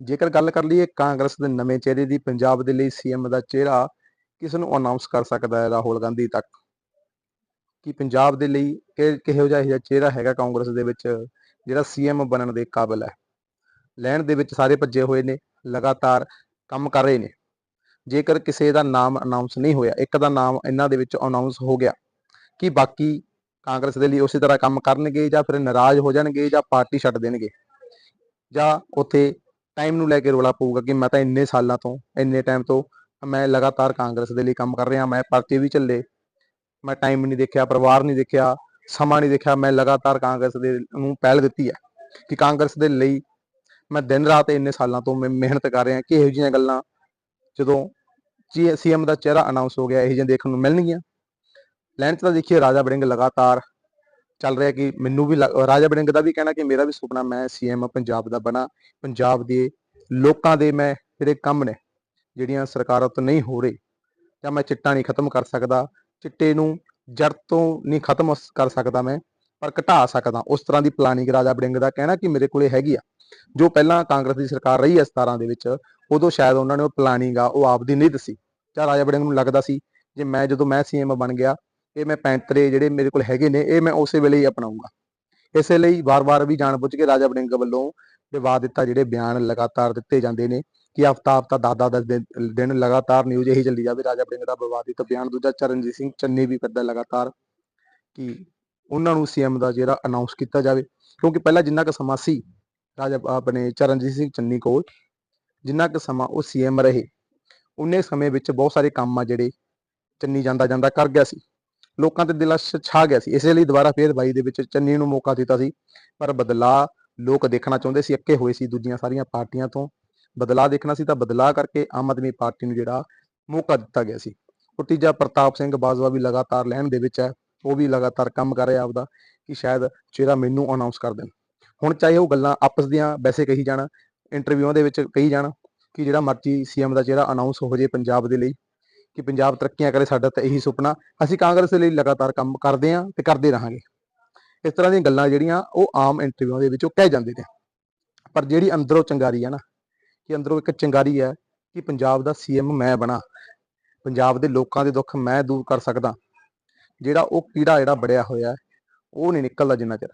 ਜੇਕਰ ਗੱਲ ਕਰ ਲਈਏ ਕਾਂਗਰਸ ਦੇ ਨਵੇਂ ਚਿਹਰੇ ਦੀ, ਪੰਜਾਬ ਦੇ ਲਈ ਸੀਐਮ ਦਾ ਚਿਹਰਾ ਕਿਸ ਨੂੰ ਅਨਾਉਂਸ ਕਰ ਸਕਦਾ ਹੈ ਰਾਹੁਲ ਗਾਂਧੀ ਤੱਕ? ਕਿ ਪੰਜਾਬ ਦੇ ਲਈ ਕਿਹੋ ਜਿਹਾ ਇਹ ਜਿਹਾ ਚਿਹਰਾ ਹੈਗਾ ਕਾਂਗਰਸ ਦੇ ਵਿੱਚ ਜਿਹੜਾ ਸੀਐਮ ਬਣਨ ਦੇ ਕਾਬਿਲ ਹੈ? ਲੈਣ ਦੇ ਵਿੱਚ ਸਾਰੇ ਭੱਜੇ ਹੋਏ ਨੇ, ਲਗਾਤਾਰ ਕੰਮ ਕਰ ਰਹੇ ਨੇ। ਜੇਕਰ ਕਿਸੇ ਦਾ ਨਾਮ ਅਨਾਉਂਸ ਨਹੀਂ ਹੋਇਆ, ਇੱਕ ਦਾ ਨਾਮ ਇਹਨਾਂ ਦੇ ਵਿੱਚ ਅਨਾਉਂਸ ਹੋ ਗਿਆ, ਕਿ ਬਾਕੀ ਕਾਂਗਰਸ ਦੇ ਲਈ ਉਸੇ ਤਰ੍ਹਾਂ ਕੰਮ ਕਰਨਗੇ ਜਾਂ ਫਿਰ ਨਾਰਾਜ਼ ਹੋ ਜਾਣਗੇ ਜਾਂ ਪਾਰਟੀ ਛੱਡ ਦੇਣਗੇ? ਜਾਂ ਉੱਥੇ ਟਾਈਮ ਨੂੰ ਲੈ ਕੇ ਰੋਲਾ ਪਊਗਾ ਕਿ ਮੈਂ ਤਾਂ ਇੰਨੇ ਸਾਲਾਂ ਤੋਂ, ਇੰਨੇ ਟਾਈਮ ਤੋਂ ਮੈਂ ਲਗਾਤਾਰ ਕਾਂਗਰਸ ਦੇ ਲਈ ਕੰਮ ਕਰ ਰਿਹਾ, ਮੈਂ ਪਰਚੇ ਵੀ ਚੱਲੇ ਮੈਂ ਟਾਈਮ ਨਹੀਂ ਦੇਖਿਆ, ਪਰਿਵਾਰ ਨਹੀਂ ਦੇਖਿਆ, ਸਮਾਂ ਨਹੀਂ ਦੇਖਿਆ, ਮੈਂ ਲਗਾਤਾਰ ਕਾਂਗਰਸ ਦੇ ਨੂੰ ਪਹਿਲ ਦਿੱਤੀ ਹੈ ਕਿ ਕਾਂਗਰਸ ਦੇ ਲਈ ਮੈਂ ਦਿਨ ਰਾਤ ਇੰਨੇ ਸਾਲਾਂ ਤੋਂ ਮੈਂ ਮਿਹਨਤ ਕਰ ਰਿਹਾ, ਕਿ ਇਹੋ ਜਿਹੀਆਂ ਗੱਲਾਂ ਜਦੋਂ ਸੀਐਮ ਦਾ ਚਿਹਰਾ ਅਨਾਉਂਸ ਹੋ ਗਿਆ, ਇਹੋ ਜਿਹੀਆਂ ਦੇਖਣ ਨੂੰ ਮਿਲਣਗੀਆਂ। ਲੈਣ ਚ ਤਾਂ ਦੇਖੀਏ ਰਾਜਾ ਬੜਿੰਗ ਲਗਾਤਾਰ ਚੱਲ ਰਿਹਾ ਕਿ ਮੈਨੂੰ ਵੀ ਲੱਗ- ਰਾਜਾ ਬੜਿੰਗ ਦਾ ਵੀ ਕਹਿਣਾ ਕਿ ਮੇਰਾ ਵੀ ਸੁਪਨਾ, ਮੈਂ ਸੀਐਮ ਪੰਜਾਬ ਦਾ ਬਣਾ, ਪੰਜਾਬ ਦੇ ਲੋਕਾਂ ਦੇ ਮੈਂ ਜਿਹੜੇ ਕੰਮ ਨੇ, ਜਿਹੜੀਆਂ ਸਰਕਾਰਾਂ ਤੋਂ ਨਹੀਂ ਹੋ ਰਹੇ। ਜਾਂ ਮੈਂ ਚਿੱਟਾ ਨਹੀਂ ਖਤਮ ਕਰ ਸਕਦਾ, ਚਿੱਟੇ ਨੂੰ ਜੜ ਤੋਂ ਨਹੀਂ ਖਤਮ ਕਰ ਸਕਦਾ ਮੈਂ, ਪਰ ਘਟਾ ਸਕਦਾ। ਉਸ ਤਰ੍ਹਾਂ ਦੀ ਪਲਾਨਿੰਗ ਰਾਜਾ ਬੜਿੰਗ ਦਾ ਕਹਿਣਾ ਕਿ ਮੇਰੇ ਕੋਲੇ ਹੈਗੀ ਆ। ਜੋ ਪਹਿਲਾਂ ਕਾਂਗਰਸ ਦੀ ਸਰਕਾਰ ਰਹੀ ਹੈ 17 ਦੇ ਵਿੱਚ, ਉਦੋਂ ਸ਼ਾਇਦ ਉਹਨਾਂ ਨੇ ਉਹ ਪਲਾਨਿੰਗ ਆ, ਉਹ ਆਪਦੀ ਨਹੀਂ ਦੱਸੀ। ਜਾਂ ਰਾਜਾ ਬੜਿੰਗ ਨੂੰ ਲੱਗਦਾ ਸੀ, ਜੇ ਮੈਂ, ਜਦੋਂ ਮੈਂ ਸੀਐਮ ਬਣ ਗਿਆ ਇਹ ਮੈਂ ਪੈਂਤਰੇ ਜਿਹੜੇ ਮੇਰੇ ਕੋਲ ਹੈਗੇ ਨੇ, ਇਹ ਮੈਂ ਉਸੇ ਵੇਲੇ ਹੀ ਅਪਣਾਉਂਗਾ ਇਸੇ ਲਈ ਵਾਰ-ਵਾਰ ਵੀ ਜਾਣਬੁੱਝ ਕੇ ਰਾਜਾ ਬੜਿੰਗ ਵੱਲੋਂ ਵਿਵਾਦ ਦਿੱਤਾ ਜਿਹੜੇ ਬਿਆਨ ਲਗਾਤਾਰ ਦਿੱਤੇ ਜਾਂਦੇ ਨੇ ਕਿ ਹਫਤਾ ਹਫਤਾ 10 ਦਾ ਦਿਨ ਦਿਨ ਲਗਾਤਾਰ ਨਿਊਜ਼ ਇਹੀ ਚੱਲੀ ਜਾਵੇ, ਰਾਜਾ ਬੜਿੰਗ ਦਾ ਵਿਵਾਦਿਤ ਬਿਆਨ। ਦੂਜਾ ਚਰਨਜੀਤ ਸਿੰਘ ਚੰਨੀ ਵੀ ਕਰਦਾ ਲਗਾਤਾਰ ਕਿ ਉਹਨਾਂ ਨੂੰ ਸੀਐਮ ਦਾ ਜਿਹੜਾ ਅਨਾਉਂਸ ਕੀਤਾ ਜਾਵੇ। ਕਿਉਂਕਿ ਪਹਿਲਾਂ ਜਿੰਨਾ ਕੁ ਸਮਾਂ ਸੀ ਰਾਜਾ, ਆਪਣੇ ਚਰਨਜੀਤ ਸਿੰਘ ਚੰਨੀ ਕੋਲ, ਜਿੰਨਾ ਕੁ ਸਮਾਂ ਉਹ ਸੀਐਮ ਰਹੇ ਉਨੇ ਸਮੇਂ ਵਿੱਚ ਬਹੁਤ ਸਾਰੇ ਕੰਮ ਆ ਜਿਹੜੇ ਚੰਨੀ ਜਾਂਦਾ ਜਾਂਦਾ ਕਰ ਗਿਆ ਸੀ। ਲੋਕਾਂ ਦੇ ਦਿਲਾਂ 'ਚ ਛਾ ਗਿਆ ਸੀ। ਇਸੇ ਲਈ ਦੁਬਾਰਾ ਫੇਰ ਬਾਈ ਦੇ ਵਿੱਚ ਚੰਨੀ ਨੂੰ ਮੌਕਾ ਦਿੱਤਾ ਸੀ। ਪਰ ਬਦਲਾਅ ਲੋਕ ਦੇਖਣਾ ਚਾਹੁੰਦੇ ਸੀ, ਅੱਕੇ ਹੋਏ ਸੀ ਦੂਜੀਆਂ ਸਾਰੀਆਂ ਪਾਰਟੀਆਂ ਤੋਂ। ਬਦਲਾਅ ਦੇਖਣਾ ਸੀ ਤਾਂ ਬਦਲਾਅ ਕਰਕੇ ਆਮ ਆਦਮੀ ਪਾਰਟੀ ਨੂੰ ਜਿਹੜਾ ਮੌਕਾ ਦਿੱਤਾ ਗਿਆ ਸੀ। ਉਹ ਤੀਜਾ ਪ੍ਰਤਾਪ ਸਿੰਘ ਬਾਜਵਾ ਵੀ ਲਗਾਤਾਰ ਲੈਣ ਦੇ ਵਿੱਚ ਹੈ। ਉਹ ਵੀ ਲਗਾਤਾਰ ਕੰਮ ਕਰ ਰਿਹਾ ਆਪਦਾ ਕਿ ਸ਼ਾਇਦ ਚਿਹਰਾ ਮੈਨੂੰ ਅਨਾਉਂਸ ਕਰ ਦੇਣ। ਹੁਣ ਚਾਹੇ ਉਹ ਗੱਲਾਂ ਆਪਸ ਦੀਆਂ ਵੈਸੇ ਕਹੀ ਜਾਣ ਇੰਟਰਵਿਊਆਂ ਦੇ ਵਿੱਚ ਕਹੀ ਜਾਣ ਕਿ ਜਿਹੜਾ ਮਰਜ਼ੀ ਸੀਐਮ ਦਾ ਚਿਹਰਾ ਅਨਾਉਂਸ ਹੋ ਜੇ ਪੰਜਾਬ ਦੇ ਲਈ। ਕਿ ਪੰਜਾਬ ਤਰੱਕੀਆਂ ਕਰੇ ਸਾਡਾ ਤਾਂ ਇਹੀ ਸੁਪਨਾ। ਅਸੀਂ ਕਾਂਗਰਸ ਦੇ ਲਈ ਲਗਾਤਾਰ ਕੰਮ ਕਰਦੇ ਹਾਂ ਤੇ ਕਰਦੇ ਰਹਾਂਗੇ। ਇਸ ਤਰ੍ਹਾਂ ਦੀਆਂ ਗੱਲਾਂ ਜਿਹੜੀਆਂ ਉਹ ਆਮ ਇੰਟਰਵਿਊਆਂ ਦੇ ਵਿੱਚ ਉਹ ਕਹਿ ਜਾਂਦੇ ਨੇ। ਪਰ ਜਿਹੜੀ ਅੰਦਰੋਂ ਚੰਗਾਰੀ ਹੈ ਨਾ, ਕਿ ਅੰਦਰੋਂ ਇੱਕ ਚੰਗਾਰੀ ਹੈ ਕਿ ਪੰਜਾਬ ਦਾ ਸੀਐਮ ਮੈਂ ਬਣਾ। ਪੰਜਾਬ ਦੇ ਲੋਕਾਂ ਦੇ ਦੁੱਖ ਮੈਂ ਦੂਰ ਕਰ ਸਕਦਾ। ਜਿਹੜਾ ਉਹ ਕੀੜਾ ਜਿਹੜਾ ਬੜਿਆ ਹੋਇਆ, ਉਹ ਨਹੀਂ ਨਿਕਲਦਾ ਜਿੰਨਾ ਚਿਰ।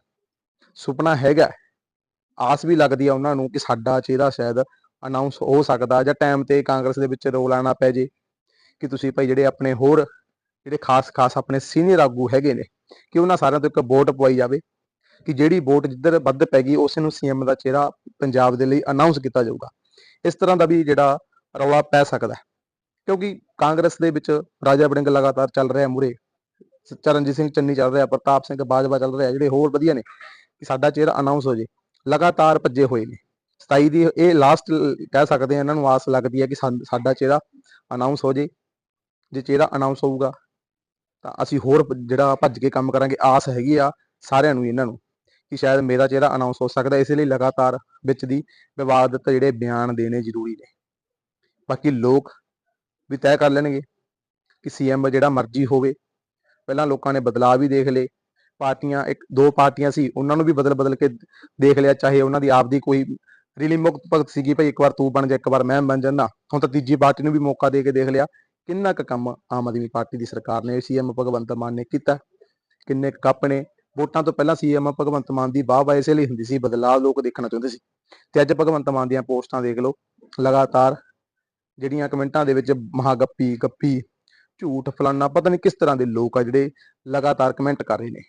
ਸੁਪਨਾ ਹੈਗਾ। ਆਸ ਵੀ ਲੱਗਦੀ ਆ ਉਹਨਾਂ ਨੂੰ ਕਿ ਸਾਡਾ ਚਿਹਰਾ ਸ਼ਾਇਦ ਅਨਾਉਂਸ ਹੋ ਸਕਦਾ ਜਾਂ ਟਾਈਮ ਤੇ ਕਾਂਗਰਸ ਦੇ ਵਿੱਚ ਰੋਲ ਆਣਾ ਪੈ ਜੇ। ਕਿ ਤੁਸੀਂ ਭਾਈ ਜਿਹੜੇ ਆਪਣੇ ਹੋਰ ਜਿਹੜੇ ਖਾਸ-ਖਾਸ ਆਪਣੇ ਸੀਨੀਅਰ ਆਗੂ ਹੈਗੇ ਨੇ, ਕਿ ਉਹਨਾਂ ਸਾਰਿਆਂ ਤੋਂ ਇੱਕ ਵੋਟ ਪਵਾਈ ਜਾਵੇ, ਕਿ ਜਿਹੜੀ ਵੋਟ ਜਿੱਧਰ ਵੱਧ ਪੈ ਗਈ, ਉਸੇ ਨੂੰ ਸੀਐਮ ਦਾ ਚਿਹਰਾ ਪੰਜਾਬ ਦੇ ਲਈ ਅਨਾਉਂਸ ਕੀਤਾ ਜਾਊਗਾ। ਇਸ ਤਰ੍ਹਾਂ ਦਾ ਵੀ ਜਿਹੜਾ ਰੌਲਾ ਪੈ ਸਕਦਾ ਹੈ। ਕਿਉਂਕਿ ਕਾਂਗਰਸ ਦੇ ਵਿੱਚ ਰਾਜਾ ਵੜਿੰਗ ਲਗਾਤਾਰ ਚੱਲ ਰਿਹਾ ਮੂਰੇ ਚਰਨਜੀਤ ਸਿੰਘ ਚੰਨੀ ਚੱਲ ਰਿਹਾ, ਪ੍ਰਤਾਪ ਸਿੰਘ ਬਾਜਵਾ ਚੱਲ ਰਿਹਾ, ਜਿਹੜੇ ਹੋਰ ਵਧੀਆ ਨੇ, ਕਿ ਸਾਡਾ ਚਿਹਰਾ ਅਨਾਉਂਸ ਹੋ ਜੇ, ਲਗਾਤਾਰ ਭੱਜੇ ਹੋਏ ਨੇ। 27 ਦੀ ਇਹ ਲਾਸਟ ਕਹਿ ਸਕਦੇ ਆ ਇਹਨਾਂ ਨੂੰ ਆਸ ਲੱਗਦੀ ਹੈ ਕਿ ਸਾਨ- ਸਾਡਾ ਚਿਹਰਾ ਅਨਾਉਂਸ ਹੋ ਜੇ। ਜੇ ਚਿਹਰਾ ਅਨਾਉਂਸ ਹੋਊਗਾ, ਤਾਂ ਅਸੀਂ ਹੋਰ ਜਿਹੜਾ ਭੱਜ ਕੇ ਕੰਮ ਕਰਾਂਗੇ, ਆਸ ਹੈਗੀ ਆ ਸਾਰਿਆਂ ਨੂੰ, ਇਹਨਾਂ ਨੂੰ, ਕਿ ਸ਼ਾਇਦ ਮੇਰਾ ਚਿਹਰਾ ਅਨਾਉਂਸ ਹੋ ਸਕਦਾ, ਇਸ ਲਈ ਲਗਾਤਾਰ ਵਿੱਚ ਦੀ ਵਿਵਾਦਤ ਜਿਹੜੇ ਬਿਆਨ ਦੇਣੇ ਜ਼ਰੂਰੀ ਨੇ। ਬਾਕੀ ਲੋਕ ਵੀ ਤੈਅ ਕਰ ਲੈਣਗੇ ਕਿ ਸੀਐਮ ਜਿਹੜਾ ਮਰਜ਼ੀ ਹੋਵੇ, ਪਹਿਲਾਂ ਲੋਕਾਂ ਨੇ ਬਦਲਾਅ ਵੀ ਦੇਖ ਲਏ, ਪਾਰਟੀਆਂ, ਇੱਕ, ਦੋ ਪਾਰਟੀਆਂ ਸੀ, ਉਹਨਾਂ ਨੂੰ ਵੀ ਬਦਲ ਬਦਲ ਕੇ ਦੇਖ ਲਿਆ, ਚਾਹੇ ਉਹਨਾਂ ਦੀ ਆਪਦੀ ਕੋਈ ਰੀਲੀ ਮੁਕਤ ਭਗਤ ਸੀਗੀ, ਭਾਈ ਇੱਕ ਵਾਰ ਤੂੰ ਬਣ ਜਾ, ਇੱਕ ਵਾਰ ਮੈਂ ਬਣ ਜਾਂਦਾ, ਹੁਣ ਤਾਂ ਤੀਜੀ ਪਾਰਟੀ ਨੂੰ ਵੀ ਮੌਕਾ ਦੇ ਕੇ ਦੇਖ ਲਿਆ ਕਿੰਨਾ ਕੁ ਕੰਮ ਆਮ ਆਦਮੀ ਪਾਰਟੀ ਦੀ ਸਰਕਾਰ ਨੇ ਸੀਐਮ ਭਗਵੰਤ ਮਾਨ ਨੇ ਕੀਤਾ? ਕਿੰਨੇ ਕੁ ਕੱਪ ਨੇ? ਵੋਟਾਂ ਤੋਂ ਪਹਿਲਾਂ ਸੀਐਮ ਭਗਵੰਤ ਮਾਨ ਦੀ ਵਾਹ ਵਾਹ ਇਸੇ ਲਈ ਹੁੰਦੀ ਸੀ, ਬਦਲਾਅ ਲੋਕ ਦੇਖਣਾ ਚਾਹੁੰਦੇ ਸੀ। ਤੇ ਅੱਜ ਭਗਵੰਤ ਮਾਨ ਦੀਆਂ ਪੋਸਟਾਂ ਦੇਖ ਲਓ, ਲਗਾਤਾਰ ਜਿਹੜੀਆਂ ਕਮੈਂਟਾਂ ਦੇ ਵਿੱਚ ਮਹਾ ਗੱਪੀ ਗੱਪੀ ਝੂਠ, ਫਲਾਨਾ, ਪਤਾ ਨਹੀਂ ਕਿਸ ਤਰ੍ਹਾਂ ਦੇ ਲੋਕ ਆ ਜਿਹੜੇ ਲਗਾਤਾਰ ਕਮੈਂਟ ਕਰ ਰਹੇ ਨੇ।